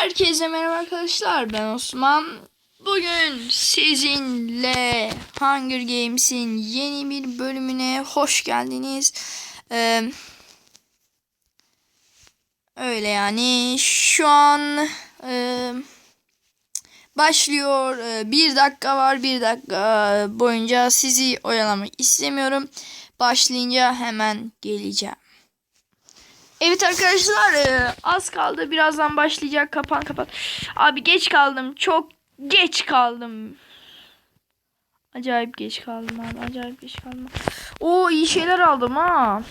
Herkese merhaba arkadaşlar ben Osman. Bugün sizinle Hunger Games'in yeni bir bölümüne hoş geldiniz. Ee, öyle yani şu an e, başlıyor. Bir dakika var bir dakika boyunca sizi oyalamak istemiyorum. Başlayınca hemen geleceğim. Evet arkadaşlar e, az kaldı. Birazdan başlayacak. Kapan kapat. Abi geç kaldım. Çok geç kaldım. Acayip geç kaldım abi. Acayip geç kaldım. Oo iyi şeyler aldım ha.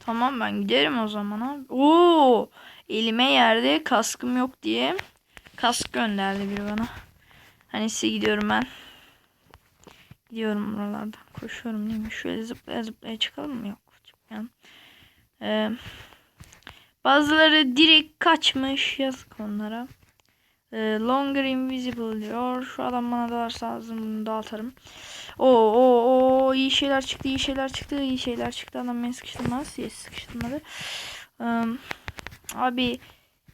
Tamam ben giderim o zaman abi. Oo elime yerde kaskım yok diye kask gönderdi biri bana. Hani size gidiyorum ben. Gidiyorum buralardan. Koşuyorum değil mi? Şöyle zıplaya zıplaya çıkalım mı? Yok. Çıkmayalım. Ee, bazıları direkt kaçmış. Yazık onlara. Ee, longer invisible diyor. Şu adam bana dalarsa ağzını bunu dağıtarım. Oo, oo, oo, iyi şeyler çıktı, iyi şeyler çıktı, iyi şeyler çıktı. Adam beni sıkıştırmaz. Yes, sıkıştırmadı. Ee, abi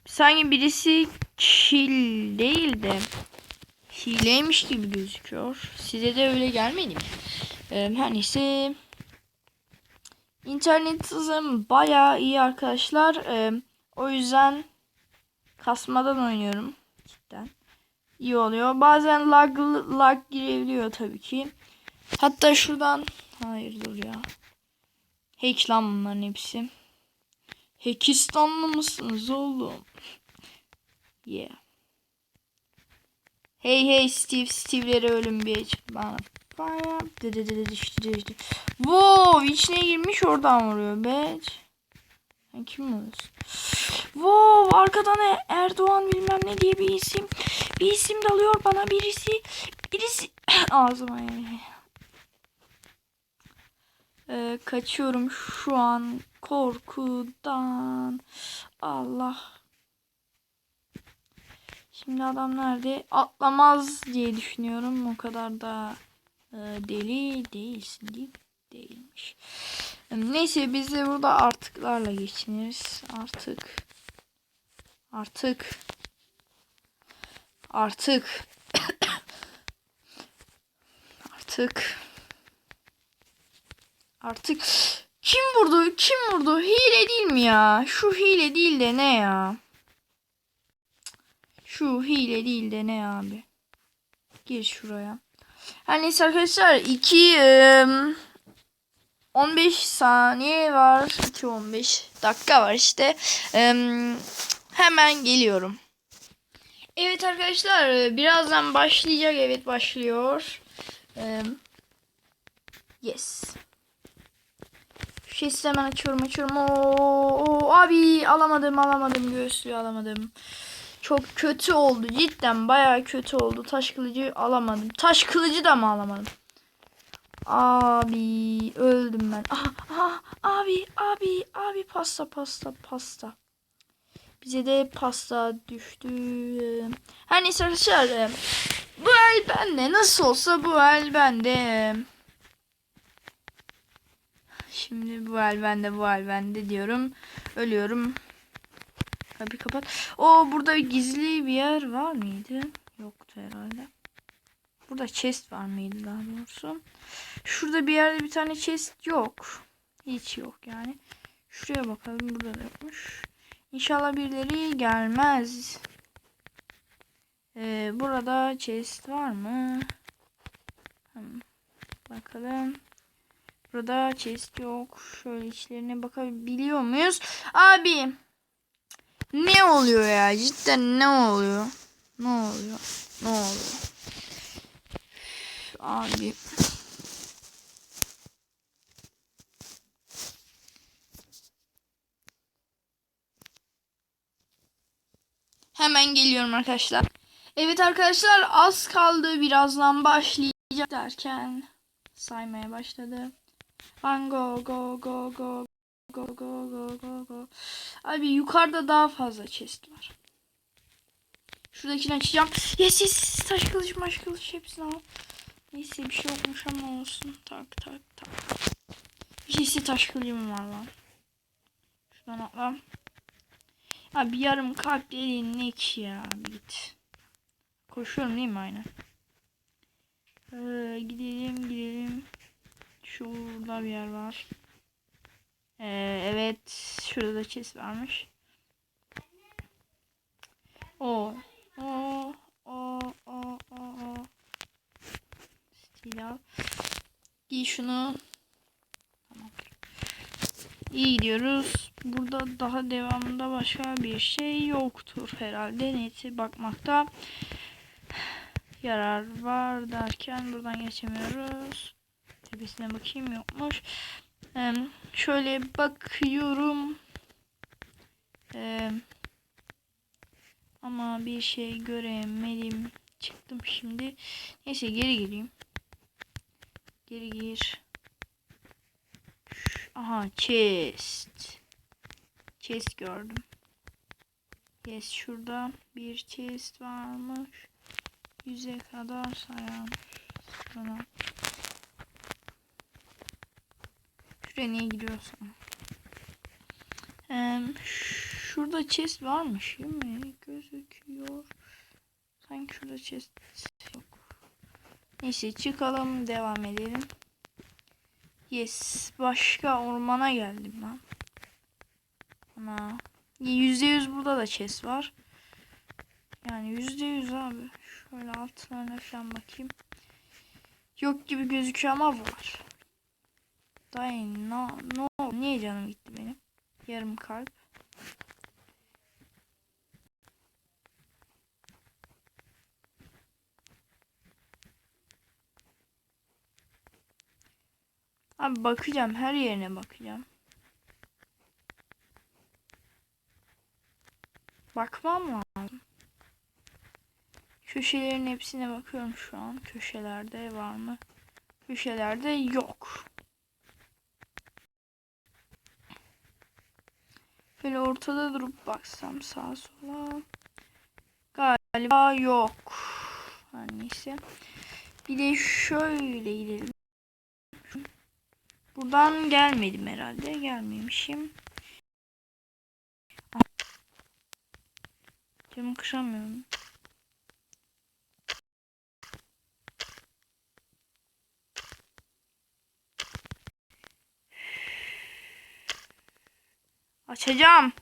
sanki birisi kill değil de hileymiş gibi gözüküyor. Size de öyle gelmedi mi? Ee, her neyse. İnternet hızım bayağı iyi arkadaşlar. Ee, o yüzden kasmadan oynuyorum. Cidden. İyi oluyor. Bazen lag, lag girebiliyor tabii ki. Hatta şuradan hayır dur ya. Hack lan bunların hepsi. Hackistanlı mısınız oğlum? Yeah. Hey hey Steve Steve'lere ölüm bir bana. Wow içine girmiş oradan vuruyor bitch. Sen kim oluyorsun? Wow arkadan E- Erdoğan bilmem ne diye bir isim. Bir isim dalıyor bana birisi. Birisi ağzıma yani. Ee, kaçıyorum şu an korkudan. Allah. Şimdi adam nerede? Atlamaz diye düşünüyorum. O kadar da deli değilsin değil mi? Değilmiş. Neyse biz de burada artıklarla geçiniriz. Artık. Artık. Artık. Artık. Artık. Kim vurdu? Kim vurdu? Hile değil mi ya? Şu hile değil de ne ya? Şu hile değil de ne abi? Gir şuraya. Her neyse arkadaşlar 2 15 saniye var. 2 15 dakika var işte. Hemen geliyorum. Evet arkadaşlar birazdan başlayacak. Evet başlıyor. Yes. Şu hemen açıyorum açıyorum. Oo, abi alamadım alamadım göğüslüğü alamadım. Çok kötü oldu. Cidden baya kötü oldu. Taş kılıcı alamadım. Taş kılıcı da mı alamadım? Abi öldüm ben. Aha, aha, abi abi abi pasta pasta pasta. Bize de pasta düştü. Her neyse arkadaşlar. Bu el bende. Nasıl olsa bu el bende. Şimdi bu el bende bu el bende diyorum. Ölüyorum. Kapıyı kapat. O burada gizli bir yer var mıydı? Yoktu herhalde. Burada chest var mıydı daha doğrusu? Şurada bir yerde bir tane chest yok. Hiç yok yani. Şuraya bakalım. Burada da yokmuş. İnşallah birileri gelmez. Ee, burada chest var mı? Hmm. Bakalım. Burada chest yok. Şöyle içlerine bakabiliyor muyuz? Abi. Ne oluyor ya? Cidden ne oluyor? Ne oluyor? Ne oluyor? Abi. Hemen geliyorum arkadaşlar. Evet arkadaşlar az kaldı. Birazdan başlayacak derken saymaya başladı. Van go go go go go go go go go. Abi yukarıda daha fazla chest var. Şuradakini açacağım. Yes yes taş kılıç maş kılıç hepsini al. Neyse bir şey yokmuş ama olsun. Tak tak tak. Bir şeysi taş kılıcım var lan. Şuradan atla. Abi yarım kalp ki ya git. Koşuyorum değil mi aynen. Ee, gidelim gidelim. Şurada bir yer var. Ee, evet şurada da chest varmış. O o o o o o. Stil al. Giy şunu. Tamam. İyi gidiyoruz. Burada daha devamında başka bir şey yoktur herhalde. Neti bakmakta yarar var derken buradan geçemiyoruz. Tepesine bakayım yokmuş. Şöyle bakıyorum. Ama bir şey göremedim. Çıktım şimdi. Neyse geri gireyim. Geri gir. Aha chest. Chest gördüm. Yes şurada bir chest varmış. Yüze kadar sayan. Sonra. Şuraya. Ee, şurada chest varmış değil mi? Gözüküyor. Sanki şurada chest yok. Neyse çıkalım devam edelim. Yes. Başka ormana geldim lan. Ana. Yüzde yüz burada da chest var. Yani yüzde yüz abi. Şöyle altlarına falan bakayım. Yok gibi gözüküyor ama var. Dayı no, no. Niye canım gitti benim? Yarım kalp. Abi bakacağım. Her yerine bakacağım. Bakmam lazım. Köşelerin hepsine bakıyorum şu an. Köşelerde var mı? Köşelerde yok. Böyle ortada durup baksam sağa sola. Galiba yok. Her neyse. Bir de şöyle gidelim. Buradan gelmedim herhalde. Gelmemişim. Camı kıramıyorum. Açacağım.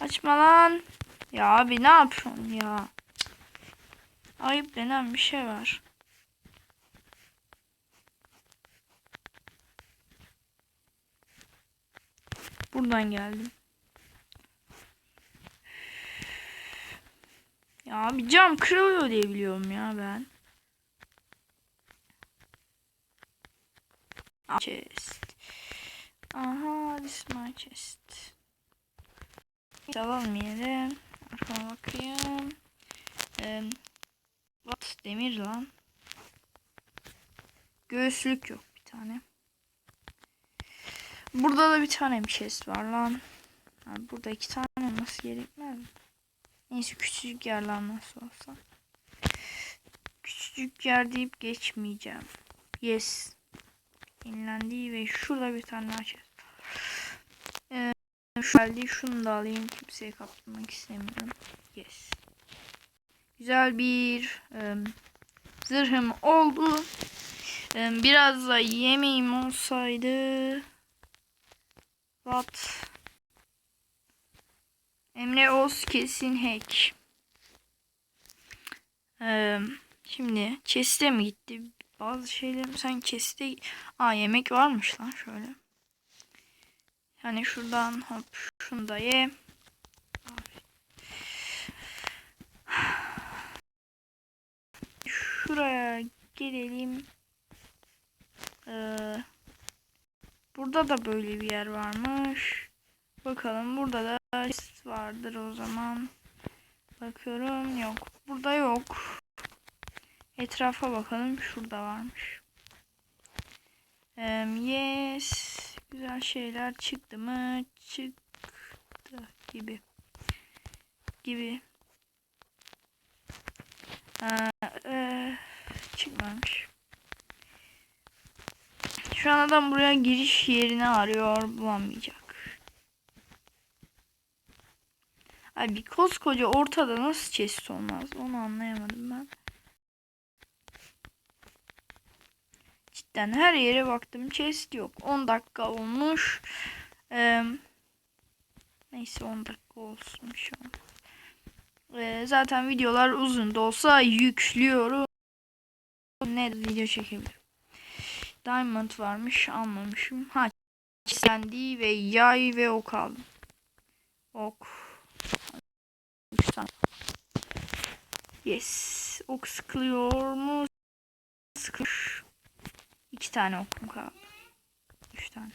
Açma lan. Ya abi ne yapıyorsun ya? Ayıp denen bir şey var. Buradan geldim. Ya abi cam kırılıyor diye biliyorum ya ben. Chest. Aha this is my chest. Alalım yere. Arkama bakayım. Ee, what? Demir lan. Göğüslük yok bir tane. Burada da bir tane bir chest var lan. Abi burada iki tane olması gerekmez mi? Neyse küçücük yer lan nasıl olsa. Küçücük yer deyip geçmeyeceğim. Yes. Yenilendi ve şurada bir tane chest. Ee, şu geldi. Şunu da alayım. Kimseye kaptırmak istemiyorum. Yes. Güzel bir e, zırhım oldu. E, biraz da yemeğim olsaydı What? Emre Oz kesin hack. Ee, şimdi chest'e mi gitti? Bazı şeylerim sen chest'e... Aa yemek varmış lan şöyle. Yani şuradan hop şunu da ye. Şuraya gelelim. Ee, Burada da böyle bir yer varmış. Bakalım burada da vardır o zaman. Bakıyorum yok. Burada yok. Etrafa bakalım. Şurada varmış. Um, yes. Güzel şeyler çıktı mı? Çıktı gibi. Gibi. Ee, e, çıkmamış. Şu an adam buraya giriş yerini arıyor bulamayacak. Abi koskoca ortada nasıl chest olmaz onu anlayamadım ben. Cidden her yere baktım chest yok. 10 dakika olmuş. Ee, neyse 10 dakika olsun şu an. Ee, zaten videolar uzun da olsa yüklüyorum. Ne video çekebilirim. Diamond varmış almamışım. Ha kendi ve yay ve ok aldım. Ok. Yes. Ok sıkılıyor mu? Sıkılır. İki tane okum kaldı. Üç tane.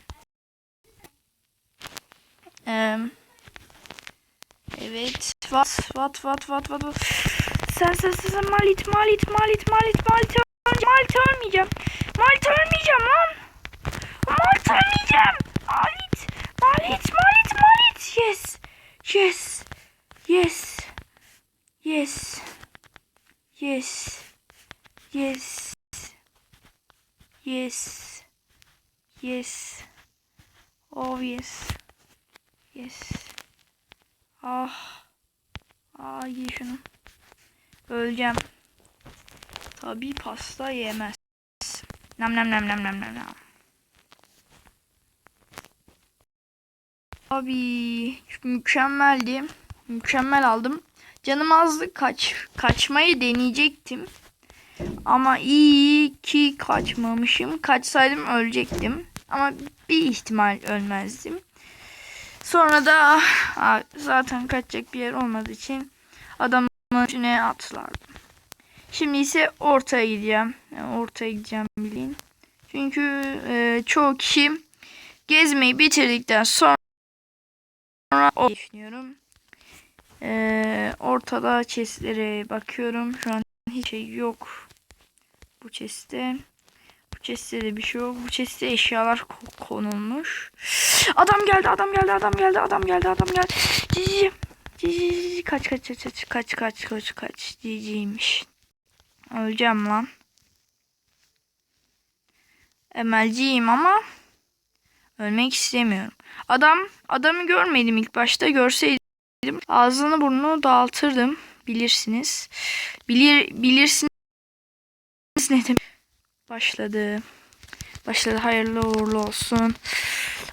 Evet. What, what, what, what, what, what. Sen, sen, sen, sen, malit, malit, malit, malit, malit, malit ölmeyeceğim. Malit ölmeyeceğim lan. Malit ölmeyeceğim. Malit, malit, malit, malit. Yes, yes, yes, yes, yes, yes, yes, yes. Oh yes, yes. Ah, ah ye şunu. Öleceğim. Tabii pasta yemez. Nam nam nam nam nam nam nam. Abi mükemmeldi. Mükemmel aldım. Canım azdı kaç kaçmayı deneyecektim. Ama iyi ki kaçmamışım. Kaçsaydım ölecektim. Ama bir ihtimal ölmezdim. Sonra da ah, zaten kaçacak bir yer olmadığı için adamın üstüne atlardım. Şimdi ise ortaya gideceğim. Yani ortaya gideceğim bilin. Çünkü e, çoğu kişi gezmeyi bitirdikten sonra o düşünüyorum. E, ortada chestlere bakıyorum. Şu an hiç şey yok. Bu chestte. Bu chestte de bir şey yok. Bu chestte eşyalar ko- konulmuş. Adam geldi, adam geldi, adam geldi, adam geldi, adam geldi. Cici. Cici. Kaç kaç kaç kaç kaç kaç kaç kaç. Ciciymiş. Öleceğim lan. Emelciyim ama ölmek istemiyorum. Adam adamı görmedim ilk başta. Görseydim ağzını burnunu dağıtırdım. Bilirsiniz. Bilir bilirsiniz ne demek. Başladı. Başladı. Hayırlı uğurlu olsun.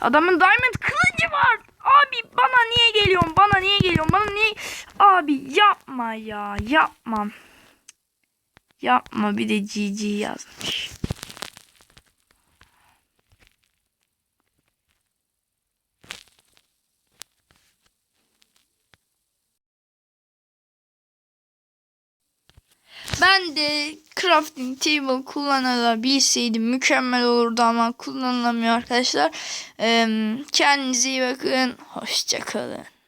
Adamın diamond kılıcı var. Abi bana niye geliyorsun? Bana niye geliyorsun? Bana niye? Abi yapma ya. Yapmam. Yapma bir de GG yazmış. Ben de crafting table kullanabilseydim mükemmel olurdu ama kullanılamıyor arkadaşlar. Kendinize iyi bakın. Hoşçakalın.